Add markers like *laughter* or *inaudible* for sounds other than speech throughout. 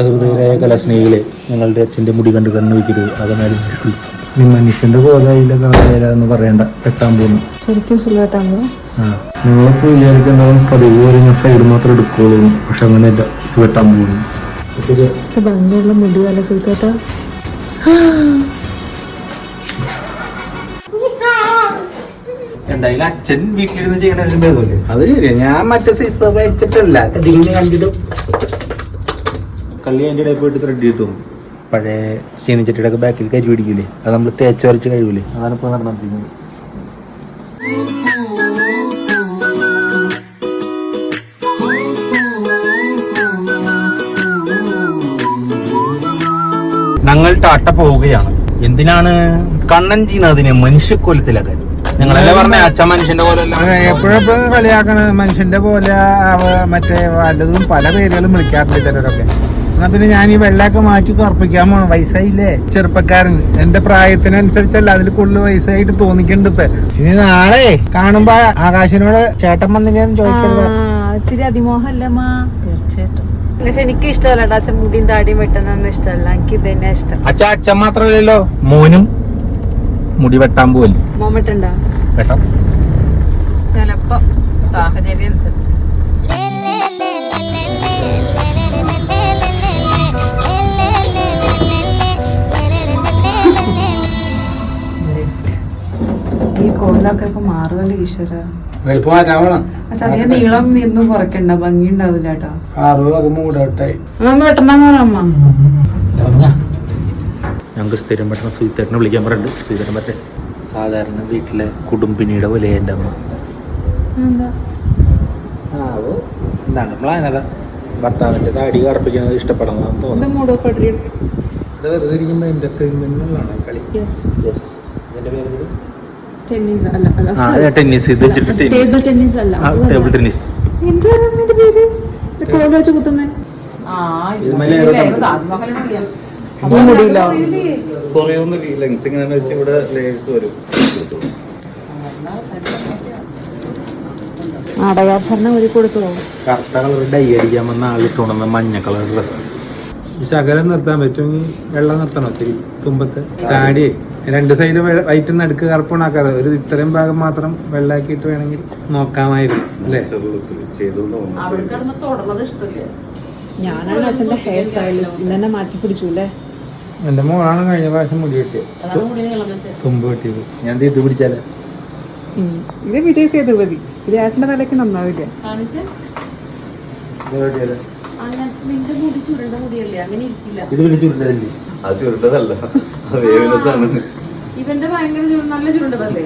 സഹൃദയരായ കലാസ്നേഹികളെ ഞങ്ങളുടെ അച്ഛന്റെ മുടി കണ്ട് കണ്ണു വയ്ക്കരുത് അകന്നാലും നീ മനുഷ്യന്റെ കോലയില്ല കാലയില എന്ന് പറയണ്ട വെട്ടാൻ പോകുന്നു നിങ്ങളൊക്കെ വിചാരിക്കേണ്ടത് പതിവ് പോലെ ഞാൻ സൈഡ് മാത്രം എടുക്കുള്ളൂ. പക്ഷെ അങ്ങനെയല്ല ഇത് വെട്ടാൻ പോകുന്നു ഭംഗിയുള്ള മുടി സുഖേട്ടാ എന്തായാലും അച്ഛൻ വീട്ടിലിരുന്ന് ചെയ്യണതിന്റെ ഭേദമല്ലേ അത് ശരിയാ. ഞാൻ മറ്റേ സൈസ് വരച്ചിട്ടല്ല കണ്ടിട്ടും കണ്ടിട്ട് കള്ളി അതിന്റെ ഇടയിൽ പോയിട്ട് ത്രെഡ് കിട്ടും പഴയ ചീനിച്ചട്ടിയുടെ ഒക്കെ ബാക്കിൽ കരി പിടിക്കില്ലേ അത് നമ്മൾ തേച്ച് വരച്ച് കഴിയൂലേ അതാണ് ഇപ്പോൾ നടന്നിരിക്കുന്നത് ഞങ്ങൾ ടാട്ട പോവുകയാണ്. എന്തിനാണ്? കണ്ണൻ ചെയ്യുന്നതിനെ മനുഷ്യക്കൊലത്തിലാക്കാൻ നിങ്ങളല്ലേ പറഞ്ഞ അച്ഛൻ മനുഷ്യന്റെ പോലെ എപ്പോഴെപ്പോഴും കളിയാക്കണ മനുഷ്യന്റെ പോലെ മറ്റേ വല്ലതും പല പേരുകളും വിളിക്കാറുണ്ട് ചിലരൊക്കെ. എന്നാ പിന്നെ ഞാൻ ഈ വെള്ളമൊക്കെ മാറ്റി കറുപ്പിക്കാൻ പോണം. വയസ്സായില്ലേ? ചെറുപ്പക്കാരൻ. എന്റെ പ്രായത്തിനനുസരിച്ചല്ല അതിൽ കൂടുതൽ വയസ്സായിട്ട് തോന്നിക്കുന്നുണ്ട് ഇപ്പൊ. ഇനി നാളെ കാണുമ്പോ ആകാശനോട് ചേട്ടൻ വന്നില്ലേന്ന് ചോദിക്കരുത്. ഇച്ചിരി അതിമോഹല്ലേ മാ തീർച്ചയായിട്ടും. പക്ഷെ എനിക്ക് ഇഷ്ടമല്ല അച്ഛൻ മുടിയും താടിയും വെട്ടുന്നൊന്നും ഇഷ്ടമല്ല. എനിക്ക് ഇത് തന്നെ ഇഷ്ടം. അച്ഛ അച്ഛൻ മാത്രമല്ലല്ലോ മോനും മുടി വെട്ടാൻ പോവല്ലേ? മോൻ വെട്ടുണ്ടോ. വെട്ടാം. ചിലപ്പോ സാഹചര്യം അനുസരിച്ച് ഈ കോലൊക്കെ ഇപ്പൊ മാറുമല്ലോ ഈശ്വര? ചെറിയ നീളം കുറയ്ക്കണ്ട ഭംഗി ഉണ്ടാവില്ല കേട്ടോ അറുപതൊക്കെ അമ്മ. വെട്ടണ്ടെന്ന് പറയാം ഞങ്ങൾക്ക് സ്ഥിരം പെട്ടെന്ന് സുഹിത്തേട്ടനെ വിളിക്കാൻ പറയുന്നുണ്ട് സുഹിത്തേട്ടൻ പറ്റേ സാധാരണ വീട്ടിലെ കുടുംബിനിയുടെ പോലെ എന്റെ അമ്മ. എന്താണ്? ഭർത്താവിന്റെ താടി കറുപ്പിക്കുന്നത് ഇഷ്ടപ്പെടണം ഇത് തോന്നുന്നു ഇത് വെറുതെ ഇരിക്കുമ്പോ എന്റർടൈൻമെന്റിനുള്ളതാണ് കളി? യെസ് യെസ് ഇതിന്റെ പേര് ടെന്നീസ് അല്ല അല്ല ടെന്നീസ് ഇത് വെച്ചിട്ട് ടെന്നീസ്. ടേബിൾ ടെന്നീസ് അല്ല. Table tennis. എന്താണ് പേര്? വെച്ച് ഈ മുടിയിലോ? ലെങ്ത് ഇങ്ങനെ വെച്ച് ഇവിടെ ലേയേഴ്സ് വരും. നാടകാഭരണം ഒരു കൊടുത്തു? കറുത്ത കളർ ഡൈ അടിക്കാൻ വന്ന ആളിട്ടുണ്ടെന്ന മഞ്ഞ കളർ ഡ്രസ് ഈ ശകലം നിർത്താൻ പറ്റുമെങ്കിൽ വെള്ളം നിർത്തണം ഒത്തിരി. തുമ്പത്ത്. താടി രണ്ട് സൈഡ് വൈറ്റ് നടുക്ക് കറുപ്പണാക്കാതെ ഒരു ഇത്രയും ഭാഗം മാത്രം വെള്ളാക്കിയിട്ട് വേണമെങ്കിൽ നോക്കാമായിരുന്നു അല്ലേ? ചെയ്തു ഞാനാണ് അച്ഛന്റെ ഹെയർ സ്റ്റൈലിസ്റ്റ് ഇന്നെ മാറ്റി പിടിച്ചു അല്ലേ? എന്റെ മോളാണ് കഴിഞ്ഞ പ്രാവശ്യം മുടി കിട്ടിയത് തുമ്പ് കിട്ടിയത് ഞാൻ ദേ ഇത് പിടിച്ചാലേ. ഇത് വിജയ് സേതുപതി ഇത് ഏട്ടന്റെ തലയ്ക്ക് നന്നാവില്ല? ഇത് വിളിച്ചുവിട്ടതല്ലേ അത് ചുരുണ്ടതല്ല. ഇവന്റെ ഭയങ്കര നല്ല ചുരുണ്ടതല്ലേ?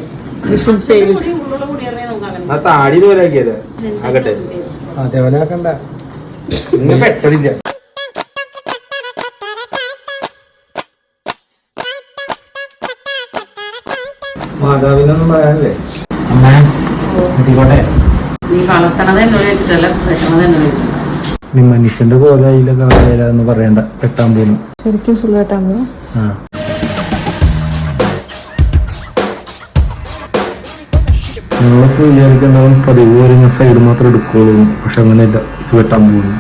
ഉള്ളുള്ള നമുക്ക് അങ്ങനെ. താടി ഇതുപോലെയാക്കിയത് ആകട്ടെ. അതേപോലെ ആക്കണ്ട. ഇന്ന് പെട്ടതില്ല. മാതാവിനൊന്നും പറയാനല്ലേ? അമ്മ നീ വളർത്തണത് എന്നോട് വെച്ചിട്ടല്ല വെട്ടണത് എന്നോട് വെച്ചിട്ടല്ല നീ മനുഷ്യന്റെ കോലയില്ല എന്ന് പറയണ്ട. പെട്ടാൻ പോകുന്നു ശരിക്കും സുഖമായിട്ടാണ് ആ. നിങ്ങളൊക്കെ വിചാരിക്കുന്നവൻ പതിവ് വരുന്ന ഞാൻ സൈഡ് മാത്രം എടുക്കുള്ളൂ. പക്ഷെ അങ്ങനെയല്ല. ഇത് വെട്ടാൻ പോകുന്നു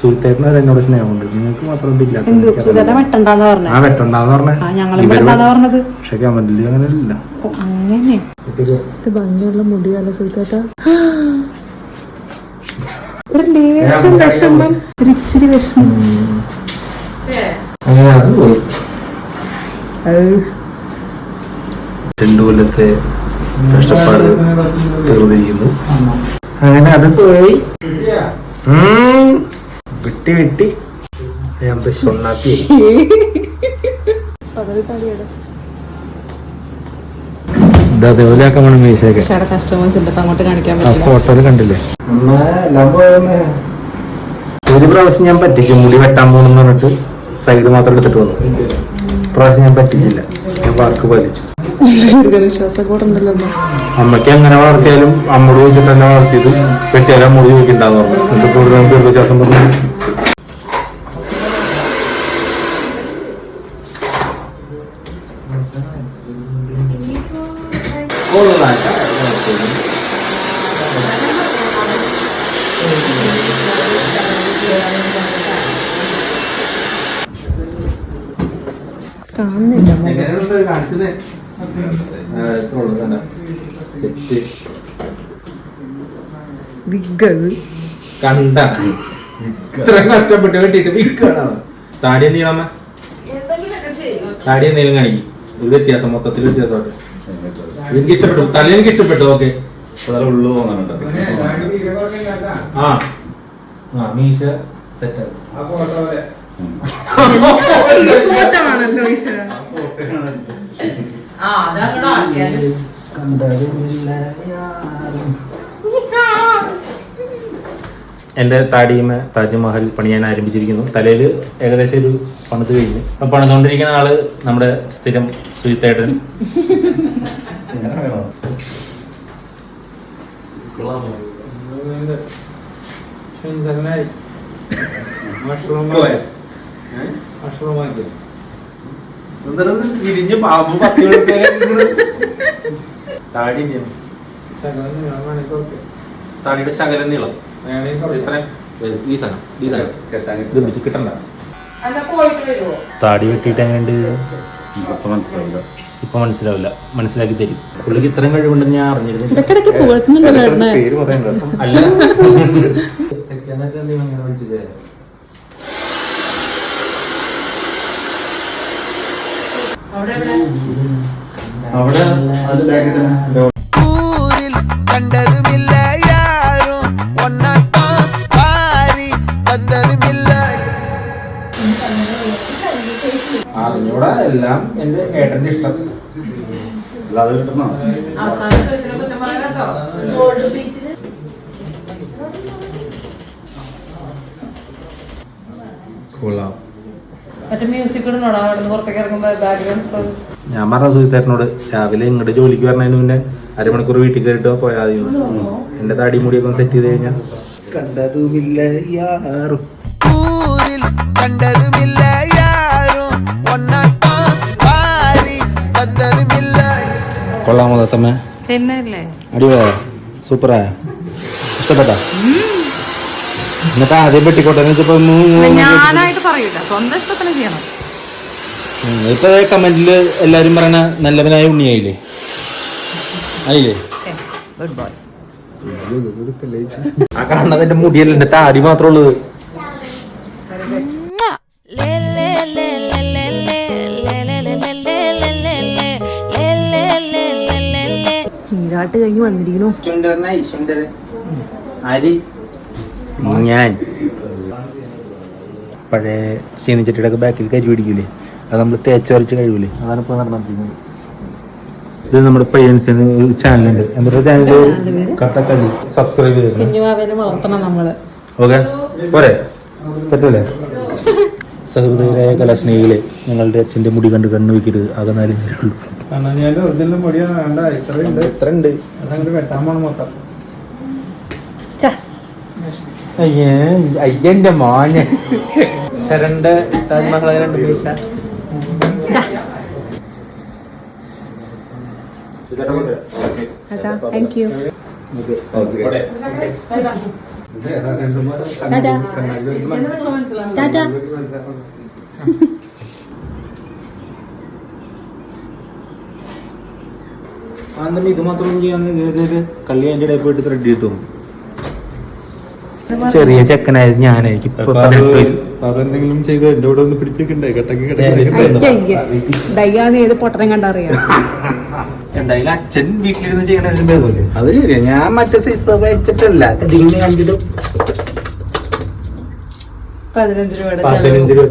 സുഹൃത്തേട്ടന് എന്നോട് സ്നേഹമുണ്ട്? നിങ്ങൾക്ക് മാത്രം ഇതില്ല ആ വെട്ടണ്ടാന്ന് പറഞ്ഞത്? പക്ഷെ കമന്റിൽ അങ്ങനെ ഇത് ഭംഗിയുള്ള മുടിയല്ല സുഹൃത്തേട്ട? ഒരു ലേശം വിഷമം. ഒരു ഇച്ചിരി വിഷമം. അങ്ങനെ അത് പോയി. രണ്ടു കൊല്ലത്തെ കഷ്ടപ്പാട് തീർന്നിരിക്കുന്നു അങ്ങനെ അത് പോയി. വിട്ടി വിട്ടി ഞാൻ ഷൊണ്ണാക്കി ഇത് അതേപോലെ ആക്കാൻ വേണം മീശയൊക്കെ. പക്ഷേ കസ്റ്റമേഴ്സ് ഉണ്ട് അപ്പൊ അങ്ങോട്ട് കാണിക്കാൻ ആ പറ്റില്ല. ഫോട്ടോയിൽ കണ്ടില്ലേ? ഒരു പ്രാവശ്യം ഞാൻ പറ്റിച്ചു മുടി വെട്ടാൻ പോണെന്ന് പറഞ്ഞിട്ട് സൈഡ് മാത്രം എടുത്തിട്ട് വന്നു. പ്രാവശ്യം ഞാൻ പറ്റിച്ചില്ല. ഞാൻ വാർക്ക് പാലിച്ചു. അമ്മയ്ക്ക് എങ്ങനെ വളർത്തിയാലും അമ്മോട് ചോദിച്ചിട്ട് തന്നെ വളർത്തിയത് വെട്ടിയാലും അമ്മോട് ചോദിക്കണ്ടെന്ന് പറഞ്ഞു. എന്നിട്ട് കൂടുതൽ ദീർഘശ്വാസം പറഞ്ഞു കാണുന്നില്ല. കണ്ട. ഇത്രയും കഷ്ടപ്പെട്ട് കെട്ടിട്ട് വിൽക്കണോ താടി എന്ത് ചെയ്യണമ്മ താടി എന്തെങ്കിലും കാണിക്കും. ഇത് വ്യത്യാസം മൊത്തത്തിൽ വ്യത്യാസമായിട്ട് എനിക്ക് ഇഷ്ടപ്പെട്ടു തല എനിക്ക് ഇഷ്ടപ്പെട്ടു ഓക്കെ വളരെ ഉള്ളു തോന്നാനുണ്ട് ആ. ആ മീശ സെറ്റ് ആ അതങ്ങോട്ട് ആക്കിയാൽ എന്റെ താടിയമ താജ്മഹൽ പണിയാൻ ആരംഭിച്ചിരിക്കുന്നു തലയിൽ ഏകദേശം ഒരു പണിത് കഴിഞ്ഞു അപ്പം പണിതുകൊണ്ടിരിക്കുന്ന ആൾ നമ്മുടെ സ്ഥിരം സുജിത്തേട്ടൻ മഷ്റൂം മഷ്റൂം ആക്കി എന്തായാലും വിരിഞ്ഞ് പാമ്പ് പത്ത് താടി. താടിയുടെ ശകലം നീളം. ഈ സാധനം ഈ സാധനം. കെട്ടാൻ ഇത് കിട്ടണ്ട. പോയിട്ട് വരുമോ താടി വെട്ടിയിട്ട് എങ്ങനെയുണ്ട്? ഇപ്പൊ മനസ്സിലാവില്ല. ഇപ്പൊ മനസ്സിലാവില്ല. മനസ്സിലാക്കി തരും. പുള്ളിക്ക് ഇത്രയും കഴിവുണ്ടെന്ന് ഞാൻ പറയണ്ട അല്ല *laughs* സെക്കൻഡായിട്ട് എന്തെങ്കിലും അങ്ങനെ വിളിച്ചു ചെയ്യാം അവിടെ? അത് ബാക്കിൽ കണ്ടതുമില്ല യാരും ഒന്നാട്ടം പാരി വന്നതുമില്ല അറിഞ്ഞൂടാ എല്ലാം എന്റെ ഏട്ടന്റെ ഇഷ്ടം. അല്ലാതെ കിട്ടണോ കൊള്ളാം. മ്യൂസിക് ബാക്ക്ഗ്രൗണ്ട് ഞാൻ പറഞ്ഞ സുഹിത്തേട്ടനോട് രാവിലെ ഇങ്ങോട്ട് ജോലിക്ക് വരണതിന് മുന്നേ അരമണിക്കൂർ വീട്ടിൽ കയറിട്ടോ പോയാൽ എന്റെ താടി മുടിയൊക്കെ സെറ്റ് ചെയ്ത് കഴിഞ്ഞാൽ കണ്ടതുമില്ല യാറും കണ്ടതുമില്ല യാറും കൊള്ളാമോ തമ്മേ പിന്നല്ലേ അടിപൊളിയാ സൂപ്പറായ? ഇഷ്ടപ്പെട്ടാ? എന്നിട്ട് ആദ്യം പെട്ടിക്കോട്ടെ ഞാനായിട്ട് പറയൂല സ്വന്തം ഇഷ്ടത്തിന് ചെയ്യണം ഇപ്പൊ കമന്റിൽ എല്ലാരും പറയണ നല്ലവനായ ഉണ്ണിയായില്ലേ ആയില്ലേ ഗുഡ് ബോയ് ആ കാണുന്നത് എന്റെ മുടിയല്ല എന്റെ താടി മാത്രമേ വന്നിരിക്കുന്നു ഈരാട്ട് കഴിഞ്ഞ് വന്നിരിക്കണു ഞാൻ. പഴയ ചീനിച്ചട്ടിയുടെ ഒക്കെ ബാക്കിൽ കരി പിടിക്കൂലേ? അത് നമ്മൾ തേച്ച് വരച്ച് കഴിയൂലേ അതാണ് ഇപ്പൊ നടന്നിരിക്കുന്നത് ഇത് നമ്മുടെ പേരൻസ് ചാനലുണ്ട് എന്നിട്ട് ചാനൽ കഥക്കളി സബ്സ്ക്രൈബ് ചെയ്തു ഓക്കെ. പോരെ. സെറ്റല്ലേ? സഹൃദയരായ കലാസ്നേഹികളെ ഞങ്ങളുടെ അച്ഛന്റെ മുടി കണ്ട് കണ്ണു വെക്കരുത് ആകെ നാല് മുടിയാണ് വേണ്ട. ഇത്രയുണ്ട് എത്ര ഉണ്ട്. അതങ്ങോട്ട് വെട്ടാൻ പോണം മൊത്തം. അയ്യന്റെ മോനെ. ശരണ്ട് താജ്മഹൽ രണ്ട് പൈസ താങ്ക് യു ഓക്കെ ടാറ്റാ ആന്തരം ഇത് മാത്രം ചെയ്യാൻ കള്ളി അതിന്റെ ഇടയിൽ പോയിട്ട് ത്രെഡ് കിട്ടും ചെറിയ ചെക്കനായത് ഞാനായിരിക്കും ചെയ്ത് എന്റെ കൂടെ ഒന്ന് ഏത് പൊട്ടനം കണ്ടറിയാം എന്തായാലും അച്ഛൻ വീട്ടിലിരുന്ന് ചെയ്യണതിന് ഭേദമല്ലേ അത് ശരിയാ. ഞാൻ മറ്റേ സൈസ് വായിച്ചിട്ടല്ല ഇതിങ്ങനെ കണ്ടിട്ട് പതിനഞ്ച് രൂപ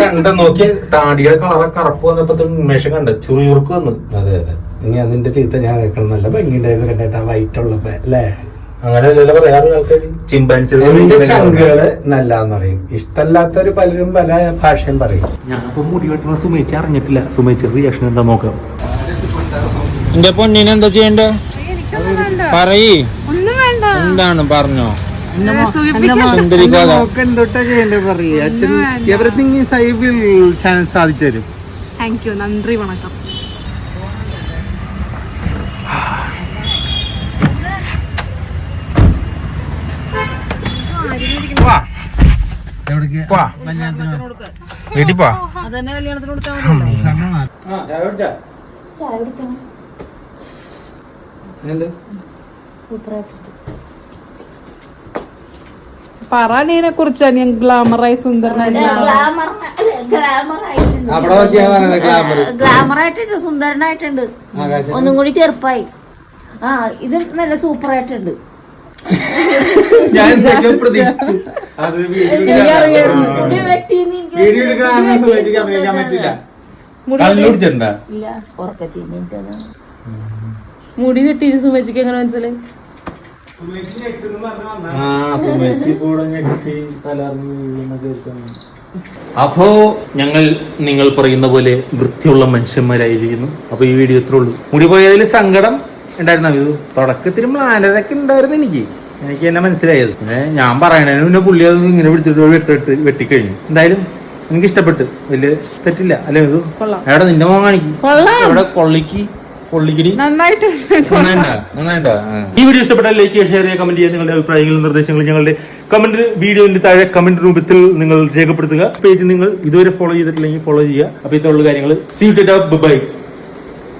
കണ്ട നോക്കി താടിയുടെ കളറ് കറുപ്പ് വന്നപ്പോ ഉന്മേഷം കണ്ട. ചുറിയുറുക്ക് വന്നു. അതെ അതെ. ഇനി അതിന്റെ ചീത്ത ഞാൻ കേൾക്കണം. നല്ല ഭംഗിയുണ്ടായിരുന്നു കണ്ടിട്ട് ആ വൈറ്റ് ഉള്ളപ്പോ അല്ലേ? അങ്ങനെ അല്ലല്ലോ പറയാറ് ആൾക്കാര്. ചിമ്പാൻസി എന്റെ ചങ്കുകൾ നല്ലാന്ന് പറയും ഇഷ്ടല്ലാത്തവര് പലരും പല ഭാഷയും പറയും. ഞാൻ ഇപ്പൊ മുടി വെട്ടണ സുമേച്ച് അറിഞ്ഞിട്ടില്ല. സുമേച്ച് റിയാക്ഷൻ എന്താ നോക്കാം? എന്റെ പൊന്നിനെ എന്താ ചെയ്യണ്ടേ? പറയ്. ഒന്നും വേണ്ട. എന്താണ് പറഞ്ഞോ? എന്തൊട്ടാ ചെയ്യണ്ടേ പറയേ. എവറിങ് ഈ സൈബിൽ ചാനൽ സാധിച്ചു തരും. താങ്ക് യു നന്ദി വണക്കം. വീട്ടിൽ പോ അതന്നെ കല്യാണത്തിന് കൊടുത്താൽ മതിയല്ലോ പറയണതിനെ കുറിച്ച് ഞാൻ ഗ്ലാമറായി സുന്ദരനായി ഗ്ലാമറായിട്ടുണ്ട്. സുന്ദരനായിട്ടുണ്ട്. ഒന്നും കൂടി ചെറുപ്പായി. ആ ഇത് നല്ല സൂപ്പർ ആയിട്ടുണ്ട് *laughs* ഞാൻ എന്തൊക്കെയോ പ്രതീക്ഷിച്ചു. അത് മുടി വെട്ടിയെന്ന് എനിക്ക് വീഡിയോ എടുക്കാൻ അഭിനയിക്കാൻ പറ്റില്ല. മുടി വെട്ടി സുമേച്ചിക്ക് എങ്ങനെ മനസ്സിലായി. അപ്പോ ഞങ്ങൾ നിങ്ങൾ പറയുന്ന പോലെ വൃത്തിയുള്ള മനുഷ്യന്മാരായിരിക്കുന്നു. അപ്പൊ ഈ വീഡിയോ ഇത്രേ ഉള്ളൂ. മുടി പോയതിൽ സങ്കടം ഉണ്ടായിരുന്ന? വ്യൂ തുടക്കത്തിൽ മ്ലാനതൊക്കെ ഉണ്ടായിരുന്നു എനിക്ക്. എനിക്ക് എന്നെ മനസ്സിലായത്. പിന്നെ ഞാൻ പറയണതിന് പിന്നെ പുള്ളി അത് ഇങ്ങനെ പിടിച്ചിട്ട് വെട്ടിട്ട് വെട്ടിക്കഴിഞ്ഞു. എന്തായാലും എനിക്ക് ഇഷ്ടപ്പെട്ടു. വലിയ തെറ്റില്ല. അല്ലേ ഇത്? എവിടെ നിന്റെ മോൻ കാണിക്കും. എവിടെ കൊള്ളിക്ക്. കൊള്ളിക്കടി. ഈ വീഡിയോ ഇഷ്ടപ്പെട്ടാൽ ലൈക്ക് ചെയ്യുക ഷെയർ ചെയ്യുക കമന്റ് ചെയ്യുക നിങ്ങളുടെ അഭിപ്രായങ്ങളും നിർദ്ദേശങ്ങളും ഞങ്ങളുടെ കമന്റ് വീഡിയോന്റെ താഴെ കമന്റ് രൂപത്തിൽ നിങ്ങൾ രേഖപ്പെടുത്തുക. പേജ് നിങ്ങൾ ഇതുവരെ ഫോളോ ചെയ്തിട്ടില്ലെങ്കിൽ ഫോളോ ചെയ്യുക. അപ്പൊ ഇത്തരമുള്ള കാര്യങ്ങൾ. See by